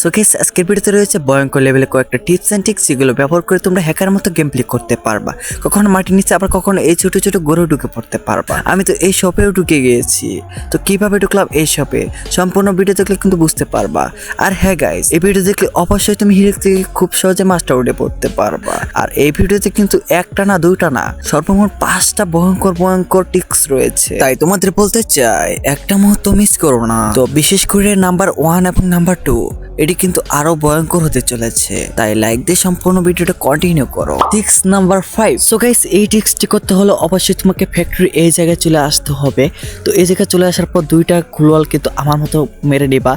So guess আজকের ভিডিওতে রয়েছে ভয়ঙ্কর লেভেলে কয়েকটা টিপস অ্যান্ড টিক্স যেগুলো ব্যবহার করে তোমরা হ্যাকার মতো গেম প্লে করতে পারবা। কখনো মাটির নিচে, আবার কখনো এই ছোট ছোট গরু ঢুকে পড়তে পারবা। আমি তো এই শপেও ঢুকে গিয়েছি। তো কীভাবে ঢুকলাম এই শপে সম্পূর্ণ ভিডিও দেখলে কিন্তু বুঝতে পারবা। আর হ্যাঁ গাইস এই ভিডিও দেখলে অবশ্যই তুমি হিরো থেকে খুব সহজে মাস্টার উঠে পড়তে পারবা। আর এই ভিডিওতে কিন্তু একটা না, দুইটা না, সর্বমোট পাঁচটা ভয়ঙ্কর ভয়ঙ্কর টিক্স রয়েছে। তাই তোমাদের বলতে চাই, একটা মুহূর্ত মিস করো না। তো বিশেষ করে নাম্বার ওয়ান এবং নাম্বার টু এটি কিন্তু আরও ভয়ঙ্কর হতে চলেছে। তাই লাইক দিয়ে সম্পূর্ণ ভিডিওটা কন্টিনিউ করো। Tricks number five so guys এই টিক্সটি করতে হলে অবশ্যই তোমাকে ফ্যাক্টরি এই জায়গায় চলে আসতে হবে। তো এই জায়গায় চলে আসার পর দুইটা গ্লোয়াল কিন্তু আমার মতো মেরে নিবা।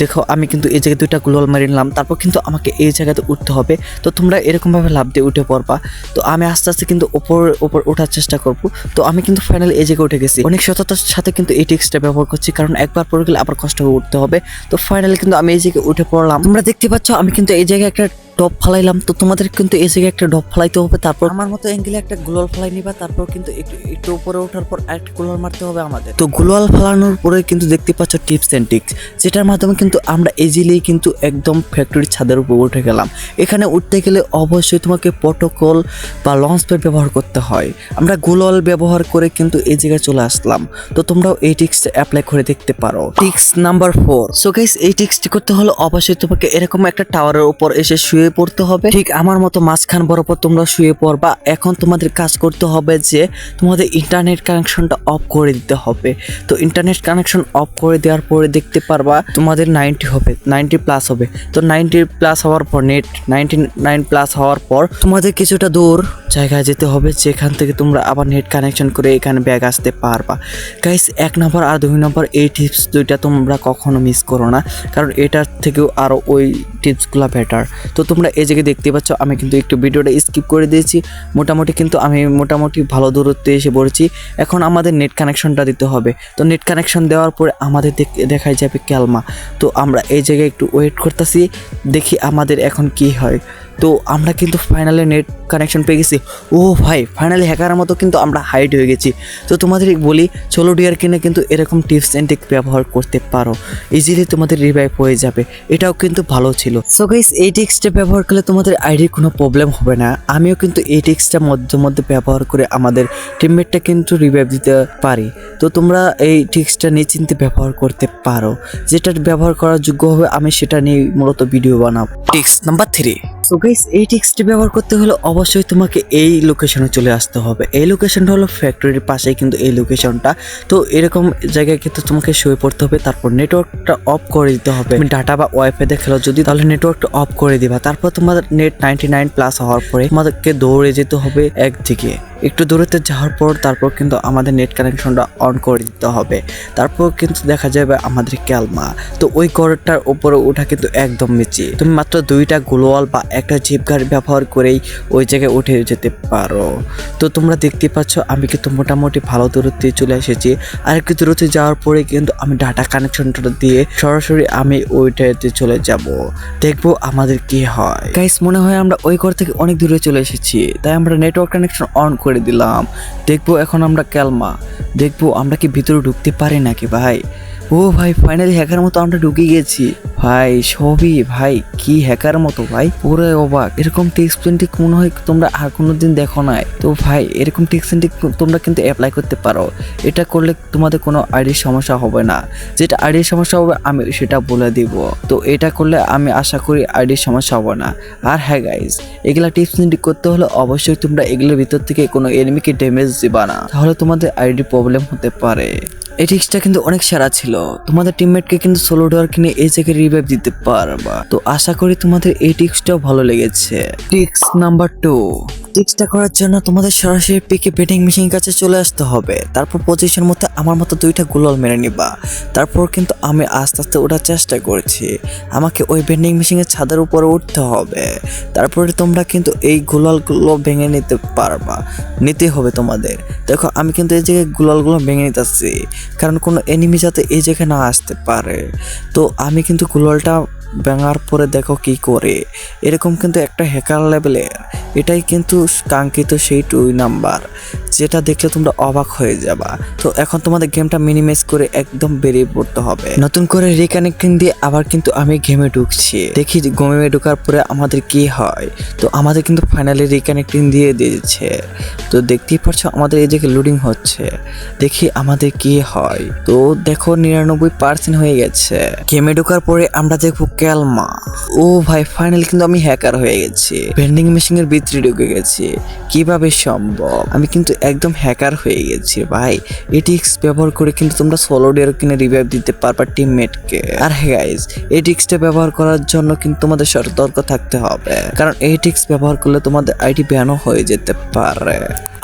দেখো, আমি কিন্তু এই জায়গায় দুইটা গ্লোয়াল মেরে নিলাম। তারপর কিন্তু আমাকে এই জায়গাতে উঠতে হবে। তো তোমরা এরকমভাবে লাভ দিয়ে উঠে পড়বা। তো আমি আস্তে আস্তে কিন্তু ওপর ওপর ওঠার চেষ্টা করব। তো আমি কিন্তু ফাইনালি এই জায়গায় উঠে গেছি। অনেক সততার সাথে কিন্তু এই টিক্সটা ব্যবহার করছি। কারণ একবার পড়ে গেলে আবার কষ্ট করে উঠতে হবে। তো ফাইনালি কিন্তু আমি এই জায়গায় উঠে পড়লাম। তোমরা দেখতে পাচ্ছ আমি কিন্তু এই জায়গায় একটা ডপ ফালাইলাম তো তোমাদের কিন্তু এই জায়গায় একটা ডপ ফালাইতে হবে তারপর আমার মতো অ্যাঙ্গেলে একটা গ্লোয়াল ফালাই নিবা তারপর কিন্তু একটু একটু উপরে ওঠার পর আরেকটা গ্লোয়াল মারতে হবে আমাদের। তো গ্লোয়াল ফালানোর পরে কিন্তু দেখতে পাচ্ছ টিপস অ্যান্ড টিক্স যেটার মাধ্যমে কিন্তু আমরা ইজিলি কিন্তু একদম ফ্যাক্টরির ছাদের উপর উঠে গেলাম। এখানে উঠতে গেলে অবশ্যই তোমাকে প্রোটোকল বা লঞ্চ প্যাড ব্যবহার করতে হয়। আমরা গ্লোয়াল ব্যবহার করে কিন্তু এই জায়গায় চলে আসলাম। তো তোমরাও এই টিক্সটা অ্যাপ্লাই করে দেখতে পারো। Tricks number four so guys এই টিক্সটি করতে হলে অবশ্যই তোমাকে এরকম একটা টাওয়ারের উপর এসে শুয়ে পড়তে হবে। ঠিক আমার মতো মাঝখান বরাবর তোমরা শুয়ে পড়বা। এখন তোমাদের কাজ করতে হবে যে, তোমাদের ইন্টারনেট কানেকশনটা অফ করে দিতে হবে। তো ইন্টারনেট কানেকশন অফ করে দেওয়ার পরে দেখতে পারবা, তোমাদের নাইনটি হবে নাইনটি প্লাস হবে। তো নাইনটি প্লাস হওয়ার পর নেট নাইনটি নাইন প্লাস হওয়ার পর, তোমাদের কিছুটা দূর জায়গায় যেতে হবে, যেখান থেকে তোমরা আবার নেট কানেকশন করে এখানে ব্যাগ আসতে পারবা। গাইস এক নম্বর আর দুই নম্বর এই টিপস দুইটা তোমরা কখনো মিস করো না। কারণ এটার থেকেও আরও ওই টিপসগুলো বেটার তো তোমরা এই জায়গায় দেখতে পাচ্ছ, আমি কিন্তু একটু ভিডিওটা স্কিপ করে দিয়েছি। মোটামুটি কিন্তু আমি মোটামুটি ভালো দূরত্বে এসে পড়েছি। এখন আমাদের নেট কানেকশনটা দিতে হবে। তো নেট কানেকশন দেওয়ার পরে আমাদের দেখ- দেখাই যাবে ক্যালমা। তো আমরা এই জায়গায় একটু ওয়েট করতেছি, দেখি আমাদের এখন কি হয়। তো আমরা কিন্তু ফাইনালি নেট কানেকশন পেয়ে গেছি। ও ভাই ফাইনালি হ্যাকারের মতো কিন্তু আমরা হাইট হয়ে গেছি। তো তোমাদের বলি, চলো ডিয়ার কিনে কিন্তু এরকম টিপস অ্যান্ড টিক ব্যবহার করতে পারো। ইজিলি তোমাদের রিভাইভ হয়ে যাবে। এটাও কিন্তু ভালো ছিল। সো গাইস এই টিক্সটা ব্যবহার করলে তোমাদের আইডির কোনো প্রবলেম হবে না। আমিও কিন্তু এই টিক্সটা মধ্যে মধ্যে ব্যবহার করে আমাদের টিমমেটটা কিন্তু রিভাইভ দিতে পারি। তো তোমরা এই টিক্সটা নিশ্চিন্তে ব্যবহার করতে পারো। যেটা ব্যবহার করার যোগ্য হবে, আমি সেটা নিয়ে মূলত ভিডিও বানাবো। Tricks number three so guys এই টিক্সটি ব্যবহার করতে হলে অবশ্যই তোমাকে এই লোকেশনে চলে আসতে হবে। এই লোকেশনটা হলো ফ্যাক্টরির পাশে কিন্তু এই লোকেশনটা তো এরকম জায়গায় কিন্তু তোমাকে শুয়ে পড়তে হবে, তারপর নেটওয়ার্কটা অফ করে দিতে হবে। তুমি ডাটা বা ওয়াইফাই খেলো, যদি তাহলে নেটওয়ার্কটা অফ করে দিবা। তারপর তোমাদের নেট নাইনটি নাইন প্লাস হওয়ার পরে তোমাদেরকে দৌড়ে যেতে হবে একদিকে। একটু দূরত্বে যাওয়ার পর তারপর কিন্তু আমাদের নেট কানেকশনটা অন করে দিতে হবে। তারপর কিন্তু দেখা যাবে আমাদের ক্যালমা। তো ওই ঘরটার উপরে ওঠা কিন্তু একদম নিচে। তুমি মাত্র দুইটা গ্লোয়াল বা একটা জিপ গার্ড ব্যবহার করেই ওই জায়গায় উঠে যেতে পারো। তো তোমরা দেখতে পাচ্ছ, আমি কিন্তু মোটামুটি ভালো দূরত্বে চলে এসেছি। আর একটু দূরত্বে যাওয়ার পরে কিন্তু আমি ডাটা কানেকশনটা দিয়ে সরাসরি আমি ওইটাতে চলে যাব। দেখব আমাদের কি হয়। গাইস মনে হয় আমরা ওই ঘর থেকে অনেক দূরে চলে এসেছি। তাই আমরা নেটওয়ার্ক কানেকশন অন করে দিলাম। দেখব এখন আমরা ক্যালমা। দেখব আমরা কি ভিতরে ঢুকতে পারি নাকি ভাই? ও ভাই ফাইনালি হ্যাকার মতো আমরা ঢুকে গেছি। ভাই, সবই, ভাই, কি হ্যাকার মতো ভাই? পুরো অবাক। এরকম টিক্স পেন্টিক মনে হয় তোমরা আর কোনো দিন দেখো নাই। তো ভাই, এরকম টিক্স তোমরা কিন্তু অ্যাপ্লাই করতে পারো। এটা করলে তোমাদের কোনো আইডির সমস্যা হবে না। যেটা আইডির সমস্যা হবে, আমি সেটা বলে দিব। তো এটা করলে আমি আশা করি আইডির সমস্যা হবে না। আর হ্যাঁ গাইজ এগুলা টিপস পেন্টিক করতে হলে অবশ্যই তোমরা এগুলোর ভিতর থেকে কোনো এনিমিকে ড্যামেজ দিবা না। তাহলে তোমাদের আইডি প্রবলেম হতে পারে। এই টিক্সটা কিন্তু অনেক সেরা ছিল। তোমাদের টিমমেটকে কিন্তু সোলো ডোয়ার কিনে এই জায়গায় রিভাইভ দিতে পারবা। তো আশা করি তোমাদের এই টিক্সটাও ভালো লেগেছে। টিক্স নাম্বার টু টিক্সটা করার জন্য তোমাদের সরাসরি পিকে বেটিং মেশিন কাছে চলে আসতে হবে। তারপর পজিশন মতো আমার মতো দুইটা গোলাল মেরে নিবা। তারপর কিন্তু আমি আস্তে আস্তে ওঠার চেষ্টা করছি। আমাকে ওই বেন্ডিং মেশিনের ছাদের উপরে উঠতে হবে। তারপরে তোমরা কিন্তু এই গোলালগুলো ভেঙে নিতে পারবা। নিতে হবে তোমাদের। দেখো, আমি কিন্তু এই জায়গায় গোলালগুলো ভেঙে নিতেছি। কারণ কোনো এনিমি যাতে এই জায়গায় না আসতে পারে। তো আমি কিন্তু গোলালটা ভাঙার পরে দেখো কি করে। এরকম কিন্তু একটা হ্যাকার লেভেলের এটাই কিন্তু কাঙ্ক্ষিত সেই টুই নাম্বার, যেটা দেখলে তোমরা অবাক হয়ে যাবা। তো এখন তোমাদের গেমটা মিনিমাইজ করে একদম বেরিয়ে পড়তে হবে। নতুন করে রিকানেক্টিং দিয়ে আবার কিন্তু আমি গেমে ঢুকছি। দেখি গেমে ঢোকার পরে আমাদের কি হয়। তো আমাদের কিন্তু ফাইনালি রিকানেক্টিং দিয়ে দিয়েছে। তো দেখতেই পাচ্ছ আমাদের এই জায়গায় লোডিং হচ্ছে। দেখি আমাদের কি হয়। তো দেখো নিরানব্বই পার্সেন্ট হয়ে গেছে। গেমে ঢোকার পরে আমরা দেখব ক্যালমা। ও ভাই ফাইনালি কিন্তু আমি হ্যাকার হয়ে গেছি। ভেন্ডিং মেশিনের ভিতরে ঢুকে গেছে। কীভাবে সম্ভব? আমি কিন্তু একদম হ্যাকার হয়ে গেছি ভাই। এটিক্স ব্যবহার করে কিন্তু তোমরা সোলো ডের কিনে রিভাইভ দিতে পারবা টিমমেটকে আর হ্যাঁ গাইজ এই টিক্সটা ব্যবহার করার জন্য কিন্তু তোমাদের সতর্ক থাকতে হবে। কারণ এটিক্স টিক্স ব্যবহার করলে তোমাদের আইডি ব্যানও হয়ে যেতে পারে।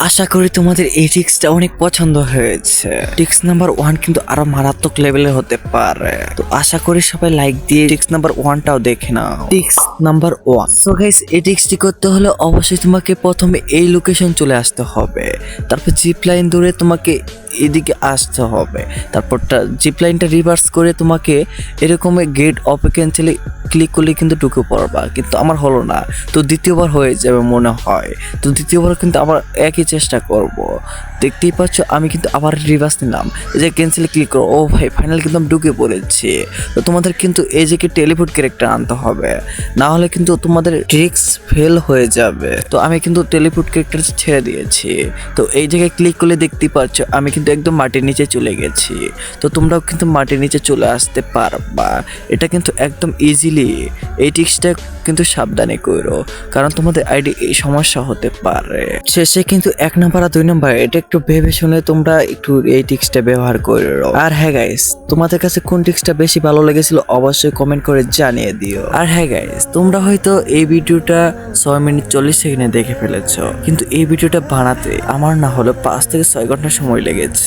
আশা করি তোমাদের এই টিক্সটা অনেক পছন্দ হয়েছে। টিক্স নাম্বার ওয়ান কিন্তু আরও মারাত্মক লেভেলে হতে পারে। তো আশা করি সবাই লাইক দিয়ে টিক্স নাম্বার ওয়ানটাও দেখে নাও। Tricks number one. So guys এই টিক্সটি করতে হলে অবশ্যই তোমাকে প্রথমে এই লোকেশন চলে আসতে হবে। তারপর জিপ লাইন ধরে তোমাকে এদিকে আসতে হবে। তারপরটা জিপ লাইনটা রিভার্স করে তোমাকে এরকম গেট অফ ক্যান্সেলে ক্লিক করলে কিন্তু ঢুকে পড়বা। কিন্তু আমার হলো না। তো দ্বিতীয়বার হয়ে যাবে মনে হয়। তো দ্বিতীয়বার কিন্তু আবার একই চেষ্টা করব। দেখতেই পাচ্ছ আমি কিন্তু আবার রিভার্স নিলাম। এই যে ক্যান্সেলে ক্লিক করো। ও ভাই ফাইনাল কিন্তু আমি ঢুকে পড়েছি। তো তোমাদের কিন্তু এই যে টেলিফুড ক্যারেক্টার আনতে হবে। না হলে কিন্তু তোমাদের ট্রিক্স ফেল হয়ে যাবে। তো আমি কিন্তু টেলিফুড ক্যারেক্টার ছেড়ে দিয়েছি। তো এই জায়গায় ক্লিক করলে দেখতেই পাচ্ছ আমি কিন্তু একদম মাটির নিচে চলে গেছি। তো তোমরাও কিন্তু মাটির নিচে চলে আসতে পারবা। এটা কিন্তু একদম ইজিলি এই টিক্সটা কিন্তু সাবধানে করো, কারণ তোমাদের আইডি এই সমস্যা হতে পারে। শেষে কিন্তু এক নাম্বার আর দুই নাম্বার, এটা একটু ভেবে শুনে তোমরা একটু এই টিক্সটা ব্যবহার করো আর হ্যাঁ গাইস তোমাদের কাছে কোন টিক্সটা বেশি ভালো লেগেছিল অবশ্যই কমেন্ট করে জানিয়ে দিও। আর হ্যাঁ গাইস তোমরা হয়তো এই ভিডিওটা ছয় মিনিট চল্লিশ সেকেন্ডে দেখে ফেলেছো, কিন্তু এই ভিডিওটা বানাতে আমার না হলো পাঁচ থেকে ছয় ঘণ্টা সময় লেগেছে।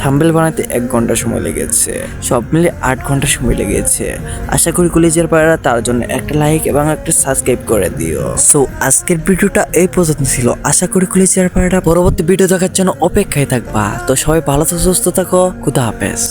থাম্বেল বানাতে এক ঘণ্টা সময় লেগেছে। সব মিলে আট ঘণ্টা সময় লেগেছে। আশা করি কলেজের পায়রা তার জন্য একটা লাইক এবং একটা সাবস্ক্রাইব করে দিও। সো আজকের ভিডিওটা এই পর্যন্ত ছিল। আশা করি কলেজের পাড়াটা পরবর্তী ভিডিও দেখার জন্য অপেক্ষায় থাকবা। তো সবাই ভালো সুস্থ থাকো। খুদা হাফেজ।